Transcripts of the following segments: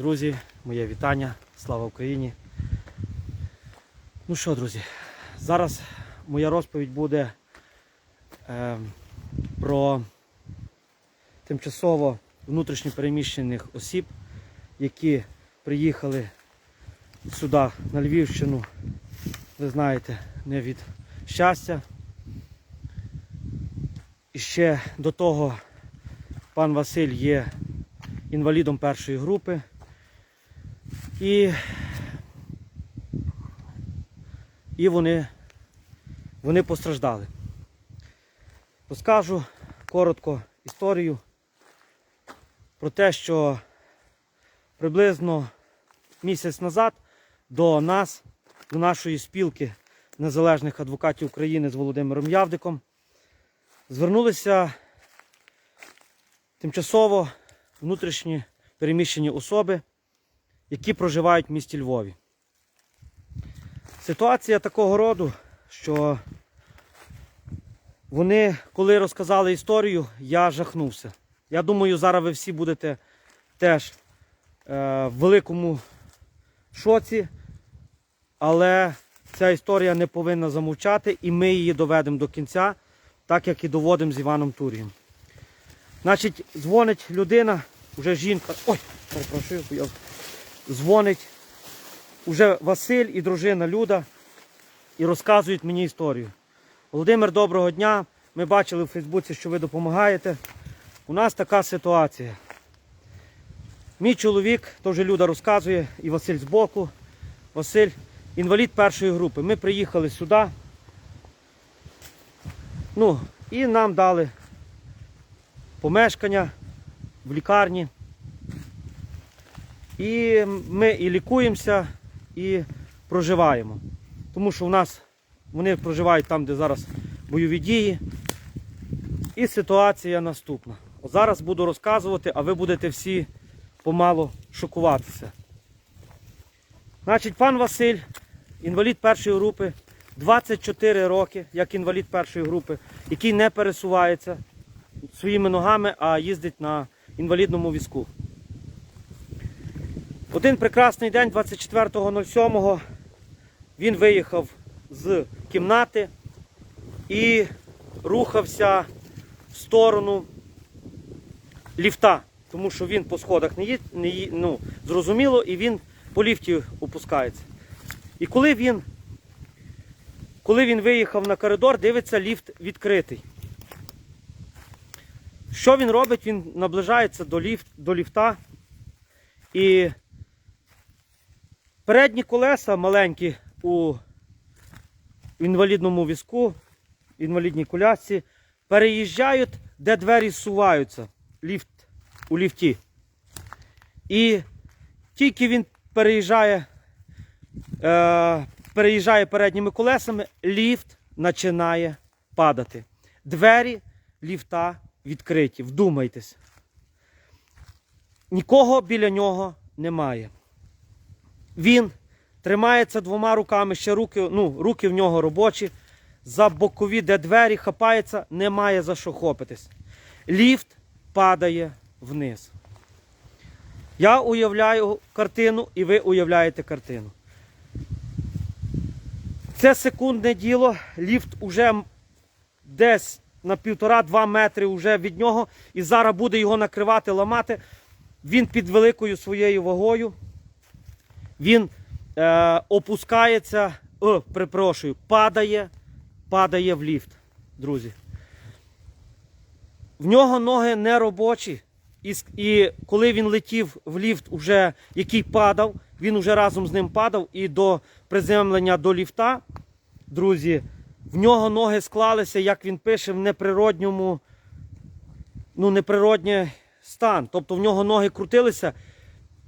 Друзі, моє вітання. Слава Україні. Ну що, друзі, зараз моя розповідь буде е, про тимчасово внутрішньо переміщених осіб, які приїхали сюди, на Львівщину, ви знаєте, не від щастя. І ще до того пан Василь є інвалідом першої групи. І, і вони, вони постраждали. Розкажу коротко історію про те, що приблизно місяць назад до нас, до нашої спілки незалежних адвокатів України з Володимиром Явдиком, звернулися тимчасово внутрішні переміщені особи, які проживають в місті Львові. Ситуація такого роду, що вони, коли розказали історію, я жахнувся. Я думаю, зараз ви всі будете теж е, в великому шоці, але ця історія не повинна замовчати, і ми її доведемо до кінця, так як і доводимо з Іваном Турієм. Значить, дзвонить людина, вже жінка. Ой, перепрошую, я... дзвонить уже Василь і дружина Люда і розказують мені історію. Володимир, доброго дня. Ми бачили в Фейсбуці, що ви допомагаєте. У нас така ситуація. Мій чоловік, то вже Люда розказує, і Василь збоку. Василь, інвалід першої групи. Ми приїхали сюди. Ну, і нам дали помешкання в лікарні. І ми і лікуємося, і проживаємо. Тому що у нас вони проживають там, де зараз бойові дії. І ситуація наступна. Зараз буду розказувати, а ви будете всі помало шокуватися. Значить, пан Василь, інвалід першої групи, 24 роки, як інвалід першої групи, який не пересувається своїми ногами, а їздить на інвалідному візку. Один прекрасний день, 24.07, він виїхав з кімнати і рухався в сторону ліфта, тому що він по сходах не їде, не ї- ну, зрозуміло, і він по ліфті опускається. І коли він, коли він виїхав на коридор, дивиться, ліфт відкритий. Що він робить? Він наближається до, ліфт, до ліфта і передні колеса маленькі у інвалідному візку, інвалідній колясці, переїжджають, де двері зсуваються ліфт, у ліфті. І тільки він переїжджає, е, переїжджає передніми колесами, ліфт починає падати. Двері ліфта відкриті. Вдумайтесь. Нікого біля нього немає. Він тримається двома руками, ще руки, ну, руки в нього робочі. За бокові, де двері хапається, немає за що хопитись. Ліфт падає вниз. Я уявляю картину, і ви уявляєте картину. Це секундне діло, ліфт уже десь на півтора-два метри вже від нього, і зараз буде його накривати, ламати. Він під великою своєю вагою. Він е, опускається, о, припрошую, падає, падає в ліфт, друзі. В нього ноги не робочі. І, і коли він летів в ліфт, уже, який падав, він уже разом з ним падав і до приземлення до ліфта, друзі, в нього ноги склалися, як він пише, в неприродньому, ну, неприродній стан. Тобто в нього ноги крутилися,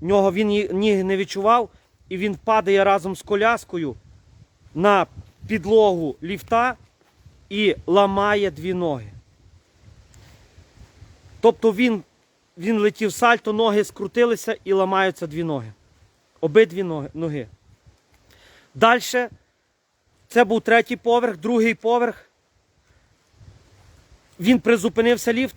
в нього він ніг не відчував, і він падає разом з коляскою на підлогу ліфта і ламає дві ноги. Тобто він, він летів сальто, ноги скрутилися і ламаються дві ноги. Обидві ноги. Далі це був третій поверх, другий поверх. Він призупинився ліфт,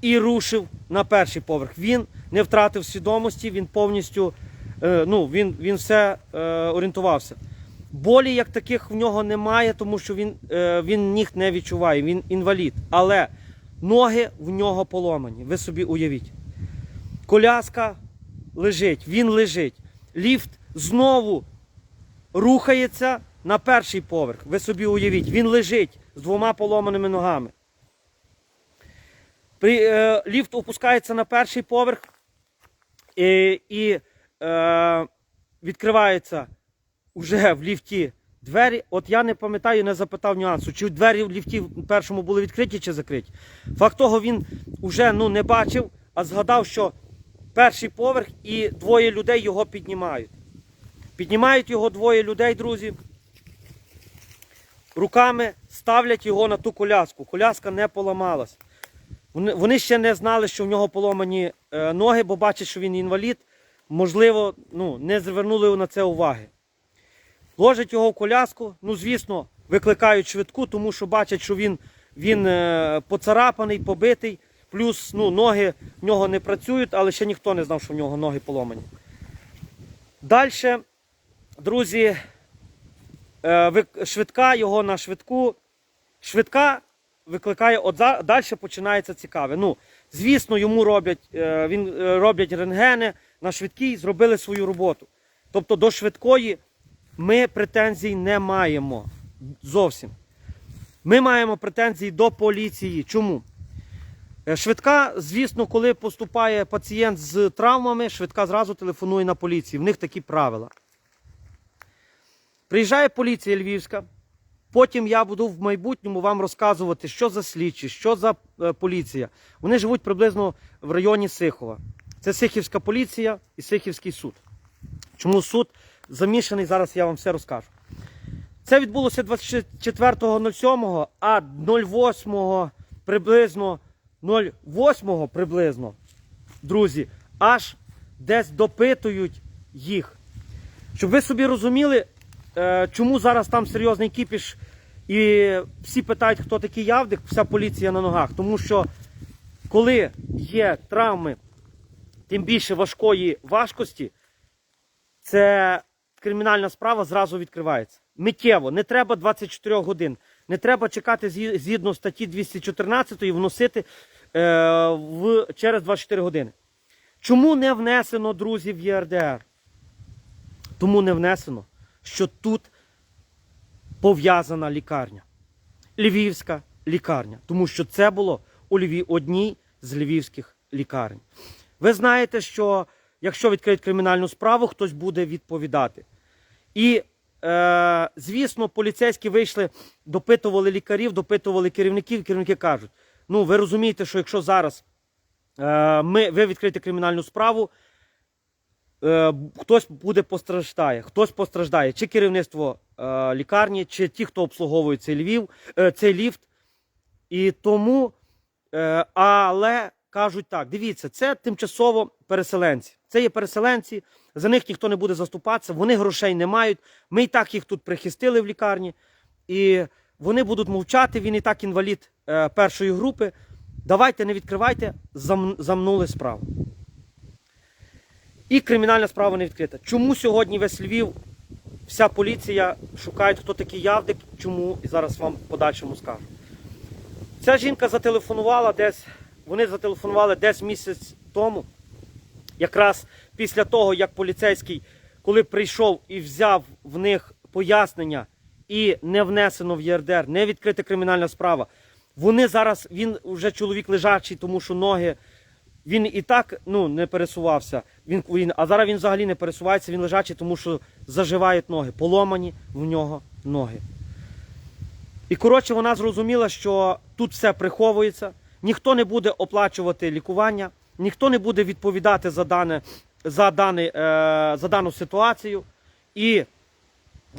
і рушив на перший поверх. Він не втратив свідомості, він повністю ну, він, він все е, орієнтувався. Болі як таких в нього немає, тому що він, е, він ніг не відчуває, він інвалід. Але ноги в нього поломані. Ви собі уявіть. Коляска лежить, він лежить. Ліфт знову рухається на перший поверх. Ви собі уявіть, він лежить з двома поломаними ногами. При, е, ліфт опускається на перший поверх і, і е, відкривається вже в ліфті двері. От я не пам'ятаю, не запитав нюансу, чи двері в ліфті в першому були відкриті чи закриті. Факт того, він вже ну, не бачив, а згадав, що перший поверх і двоє людей його піднімають. Піднімають його двоє людей, друзі. Руками ставлять його на ту коляску. Коляска не поламалась. Вони, вони ще не знали, що в нього поломані е, ноги, бо бачать, що він інвалід. Можливо, ну, не звернули на це уваги. Ложать його в коляску, ну, звісно, викликають швидку, тому що бачать, що він, він е, поцарапаний, побитий. Плюс ну, ноги в нього не працюють, але ще ніхто не знав, що в нього ноги поломані. Далі, друзі, е, швидка його на швидку. Швидка викликає, от далі починається цікаве. Ну, звісно, йому роблять, е, він, роблять рентгени на швидкій, зробили свою роботу. Тобто до швидкої ми претензій не маємо зовсім. Ми маємо претензії до поліції. Чому? Е, Швидка, звісно, коли поступає пацієнт з травмами, швидка зразу телефонує на поліцію. В них такі правила. Приїжджає поліція львівська. Потім я буду в майбутньому вам розказувати, що за слідчі, що за е, поліція. Вони живуть приблизно в районі Сихова. Це Сихівська поліція і Сихівський суд. Чому суд замішаний, зараз я вам все розкажу. Це відбулося 24.07, а 08 приблизно 08 приблизно, друзі, аж десь допитують їх. Щоб ви собі розуміли, е, чому зараз там серйозний кіпіш, і всі питають, хто такий явдик, вся поліція на ногах. Тому що коли є травми, тим більше важкої важкості, це кримінальна справа зразу відкривається. Миттєво, не треба 24 годин. Не треба чекати згідно статті 214 і вносити е, в, через 24 години. Чому не внесено, друзі, в ЄРДР? Тому не внесено, що тут пов'язана лікарня. Львівська лікарня. Тому що це було у Льві одній з львівських лікарень. Ви знаєте, що якщо відкриють кримінальну справу, хтось буде відповідати. І, е, звісно, поліцейські вийшли, допитували лікарів, допитували керівників, і керівники кажуть: ну, ви розумієте, що якщо зараз е, ми, ви відкриєте кримінальну справу, е, хтось буде постраждає, хтось постраждає, чи керівництво е, лікарні, чи ті, хто обслуговує цей Львів, е, цей ліфт. І тому, е, але кажуть так: дивіться, це тимчасово переселенці. Це є переселенці, за них ніхто не буде заступатися, вони грошей не мають. Ми і так їх тут прихистили в лікарні, і вони будуть мовчати. Він і так інвалід е, першої групи. Давайте не відкривайте, зам, замнули справу. І кримінальна справа не відкрита. Чому сьогодні весь Львів, вся поліція шукає, хто такий явдик, чому, і зараз вам подальшому скажу. Ця жінка зателефонувала десь, вони зателефонували десь місяць тому, якраз після того, як поліцейський, коли прийшов і взяв в них пояснення і не внесено в ЄРДР, не відкрита кримінальна справа. Вони зараз, він вже чоловік лежачий, тому що ноги. Він і так ну, не пересувався, він, він, а зараз він взагалі не пересувається, він лежачий, тому що заживають ноги, поломані в нього ноги. І коротше, вона зрозуміла, що тут все приховується, ніхто не буде оплачувати лікування, ніхто не буде відповідати за, дане, за, дане, е, за дану ситуацію. І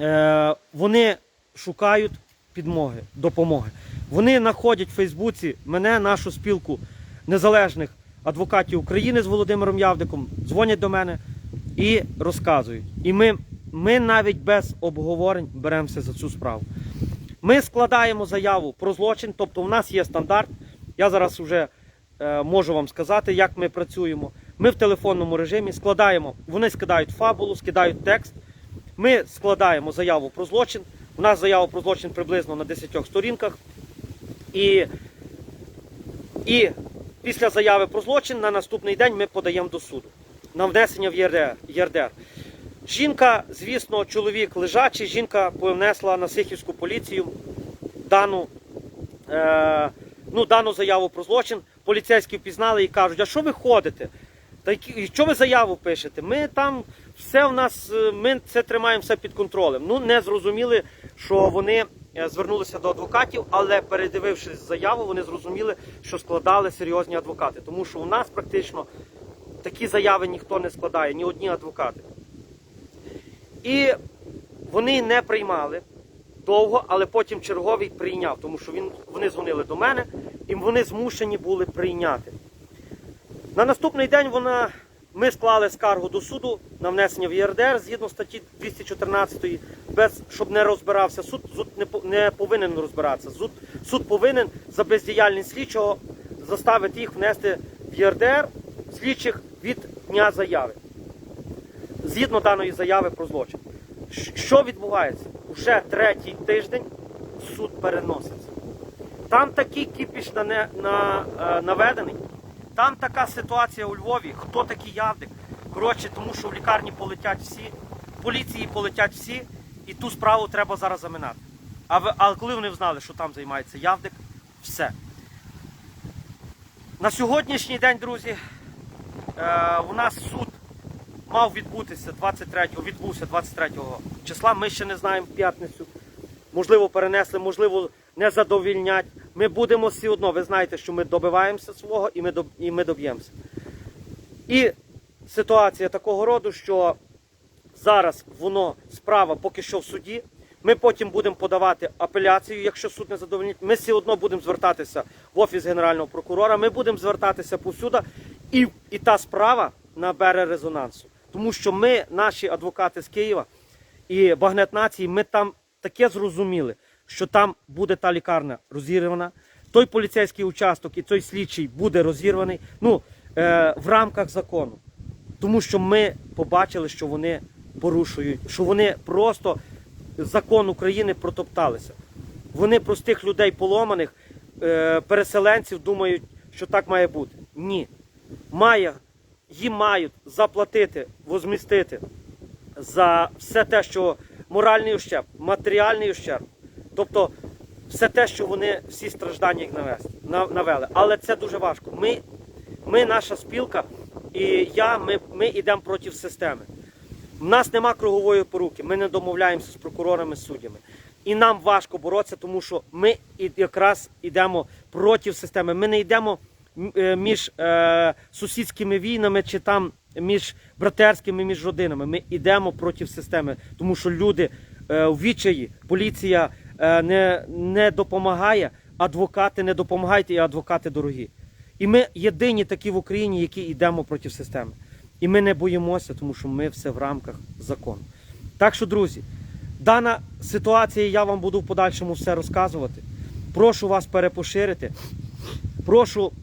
е, вони шукають підмоги, допомоги. Вони знаходять в Фейсбуці мене, нашу спілку незалежних адвокатів України з Володимиром Явдиком, дзвонять до мене і розказують. І ми, ми навіть без обговорень беремося за цю справу. Ми складаємо заяву про злочин, тобто у нас є стандарт. Я зараз вже е, можу вам сказати, як ми працюємо. Ми в телефонному режимі складаємо, вони скидають фабулу, скидають текст. Ми складаємо заяву про злочин. У нас заява про злочин приблизно на 10 сторінках. І, і після заяви про злочин на наступний день ми подаємо до суду на внесення в ЄРДР. ЄРДР. Жінка, звісно, чоловік лежачий, жінка понесла на Сихівську поліцію дану, е, ну, дану заяву про злочин. Поліцейські впізнали і кажуть, а що ви ходите? Та що ви заяву пишете? Ми там все в нас, е, ми це тримаємо все під контролем. Ну, не зрозуміли, що вони е, звернулися до адвокатів, але передивившись заяву, вони зрозуміли, що складали серйозні адвокати. Тому що у нас практично такі заяви ніхто не складає, ні одні адвокати. І вони не приймали довго, але потім черговий прийняв, тому що він, вони дзвонили до мене і вони змушені були прийняти. На наступний день вона, ми склали скаргу до суду на внесення в ЄРДР згідно статті 214, без, щоб не розбирався суд, суд не, не повинен розбиратися. Суд, суд повинен за бездіяльність слідчого заставити їх внести в ЄРДР слідчих від дня заяви. Згідно даної заяви про злочин. Що відбувається? Уже третій тиждень суд переноситься. Там такий кіпіш на, не- на, е, наведений. Там така ситуація у Львові. Хто такий явдик? Коротше, тому що в лікарні полетять всі, в поліції полетять всі, і ту справу треба зараз заминати. А, ви, а коли вони знали, що там займається явдик, все. На сьогоднішній день, друзі, е, у нас суд мав відбутися 23-го, відбувся 23 числа. Ми ще не знаємо п'ятницю. Можливо, перенесли, можливо, не задовільнять. Ми будемо все одно. Ви знаєте, що ми добиваємося свого і ми, доб- і ми доб'ємося. І ситуація такого роду, що зараз воно справа поки що в суді. Ми потім будемо подавати апеляцію, якщо суд не задовольнить. Ми все одно будемо звертатися в офіс генерального прокурора. Ми будемо звертатися повсюди, і, і та справа набере резонансу. Тому що ми, наші адвокати з Києва і Багнет Нації, ми там таке зрозуміли, що там буде та лікарня розірвана, той поліцейський участок і той слідчий буде розірваний. Ну, е, в рамках закону. Тому що ми побачили, що вони порушують, що вони просто закон України протопталися. Вони простих людей поломаних, е, переселенців думають, що так має бути. Ні. Має, їм мають заплатити, возмістити за все те, що моральний ущерб, матеріальний ущерб. Тобто все те, що вони всі страждання їх навели. Але це дуже важко. Ми, ми наша спілка, і я, ми, ми йдемо проти системи. У нас нема кругової поруки, ми не домовляємося з прокурорами, з суддями. І нам важко боротися, тому що ми якраз йдемо проти системи. Ми не йдемо між е, сусідськими війнами чи там між братерськими, між родинами. Ми йдемо проти системи, тому що люди е, у відчаї, поліція е, не, не допомагає, адвокати не допомагають, і адвокати дорогі. І ми єдині такі в Україні, які йдемо проти системи. І ми не боїмося, тому що ми все в рамках закону. Так що, друзі, дана ситуація, я вам буду в подальшому все розказувати. Прошу вас перепоширити. Прошу е-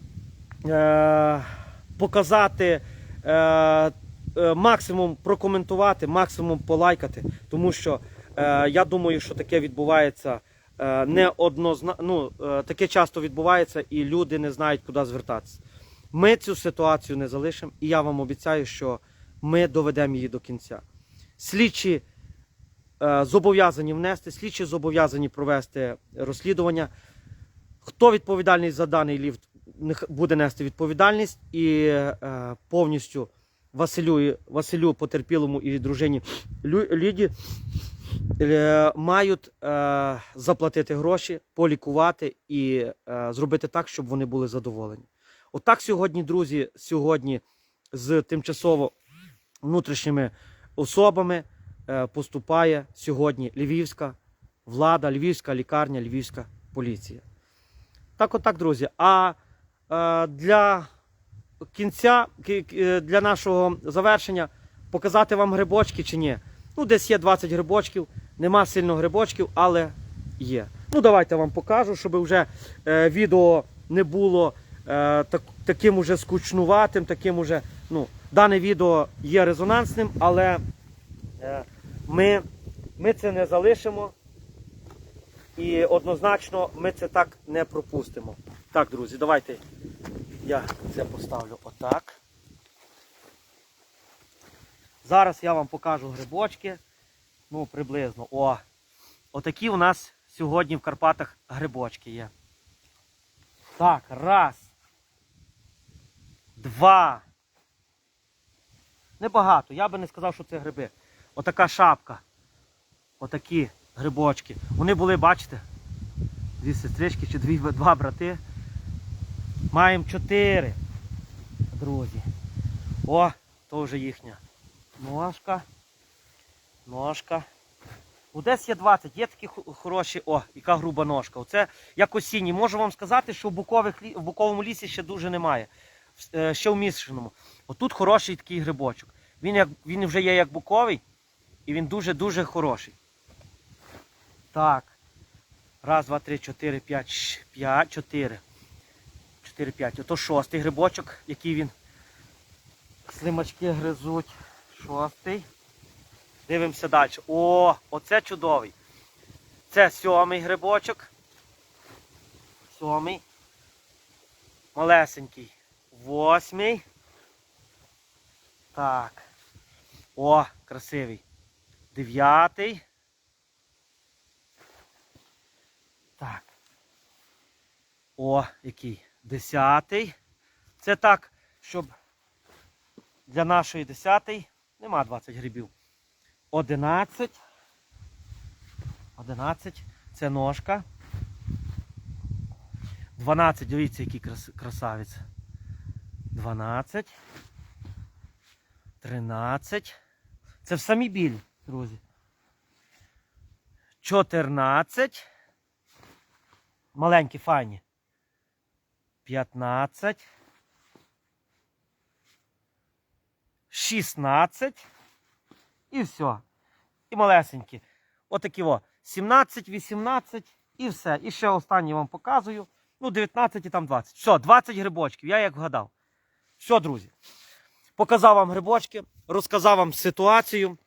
показати е- е, максимум прокоментувати, максимум полайкати, тому що е- я думаю, що таке відбувається е- не однозна... ну, е- таке часто відбувається, і люди не знають, куди звертатися. Ми цю ситуацію не залишимо, і я вам обіцяю, що ми доведемо її до кінця. Слідчі е, зобов'язані внести, слідчі зобов'язані провести розслідування. Хто відповідальний за даний ліфт, буде нести відповідальність і е, повністю Василю, Василю потерпілому і дружині Лю- Ліді е, мають е, заплатити гроші, полікувати і зробити так, щоб вони були задоволені. Отак сьогодні, друзі, сьогодні з тимчасово внутрішніми особами поступає сьогодні львівська влада, львівська лікарня, львівська поліція. Так, отак, друзі. А для кінця, ки- для нашого завершення, показати вам грибочки чи ні? Ну, десь є 20 грибочків, нема сильно грибочків, але є. Ну, давайте вам покажу, щоб вже е, відео не було е, так, таким уже скучнуватим, таким уже. Ну, дане відео є резонансним, але е, ми, ми це не залишимо. І однозначно ми це так не пропустимо. Так, друзі, давайте я це поставлю отак. Зараз я вам покажу грибочки. Ну, приблизно. О! Отакі у нас сьогодні в Карпатах грибочки є. Так, раз. Два. Небагато. Я би не сказав, що це гриби. Отака шапка. Отакі грибочки. Вони були, бачите? Дві сестрички чи дві, два брати. Маємо чотири. Друзі. О, то вже їхня ножка. Ножка. Ну, десь є 20, є такі хороші, о, яка груба ножка. Оце як осінні. Можу вам сказати, що в, букових, в буковому лісі ще дуже немає. Е, Ще в місячному. Отут хороший такий грибочок. Він, як, він вже є як буковий, і він дуже-дуже хороший. Так. Раз, два, три, чотири, п'ять, п'ять, чотири. Чотири, п'ять. Ото шостий грибочок, який він. Слимачки гризуть. Шостий. Дивимося далі. О, оце чудовий. Це сьомий грибочок. Сьомий. Малесенький. Восьмий. Так. О, красивий. Дев'ятий. Так. О, який. Десятий. Це так, щоб для нашої десятий нема 20 грибів. 11. 11. Це ножка. 12. Дивіться, який крас- красавець. 12. 13. Це в самі біль, друзі. 14. Маленькі, файні. 15. 16. І все. І малесенькі. Отакі о. 17, 18 і все. І ще останній вам показую. Ну, 19 і там 20. Все, 20 грибочків. Я як вгадав. Все, друзі. Показав вам грибочки, розказав вам ситуацію.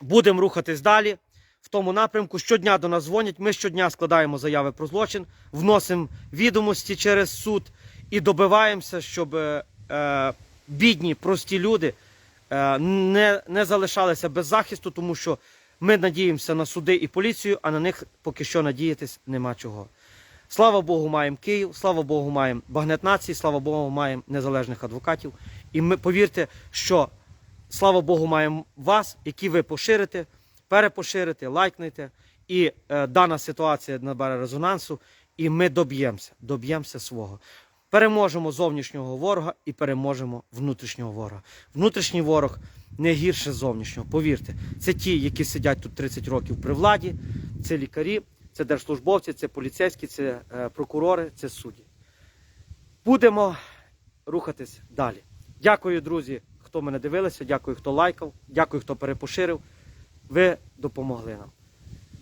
Будемо рухатись далі. В тому напрямку щодня до нас дзвонять. Ми щодня складаємо заяви про злочин, вносимо відомості через суд і добиваємося, щоб е, е, бідні, прості люди е, не, не залишалися без захисту, тому що ми надіємося на суди і поліцію, а на них поки що надіятись нема чого. Слава Богу, маємо Київ, слава Богу, маємо багнет нації, слава Богу, маємо незалежних адвокатів. І ми повірте, що слава Богу, маємо вас, які ви поширите, перепоширите, лайкнете. І е, дана ситуація набере резонансу, і ми доб'ємося, доб'ємося свого. Переможемо зовнішнього ворога і переможемо внутрішнього ворога. Внутрішній ворог не гірше зовнішнього. Повірте, це ті, які сидять тут 30 років при владі, це лікарі, це держслужбовці, це поліцейські, це е, прокурори, це судді. Будемо рухатись далі. Дякую, друзі, хто мене дивилися, дякую, хто лайкав, дякую, хто перепоширив. Ви допомогли нам.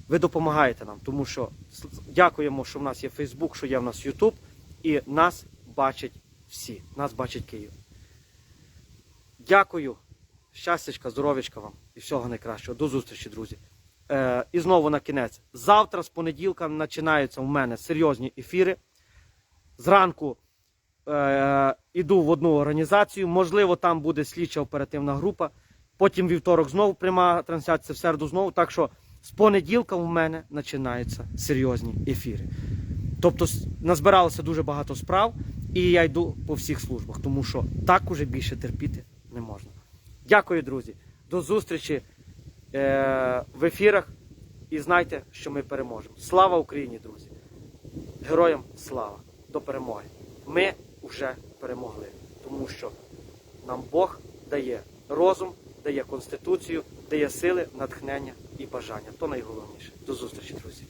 Ви допомагаєте нам, тому що дякуємо, що в нас є Фейсбук, що є в нас Ютуб, і нас бачать всі. Нас бачить Київ. Дякую. Щастячка, здоров'ячка вам і всього найкращого. До зустрічі, друзі. Е, і знову на кінець. Завтра з понеділка починаються у мене серйозні ефіри. Зранку е, іду в одну організацію. Можливо, там буде слідча оперативна група. Потім вівторок знову пряма трансляція, в середу знову. Так що з понеділка у мене починаються серйозні ефіри. Тобто назбиралося дуже багато справ, і я йду по всіх службах, тому що так уже більше терпіти не можна. Дякую, друзі. До зустрічі е, в ефірах. І знайте, що ми переможемо. Слава Україні, друзі! Героям слава! До перемоги! Ми вже перемогли, тому що нам Бог дає розум, дає конституцію, дає сили, натхнення і бажання. То найголовніше. До зустрічі, друзі!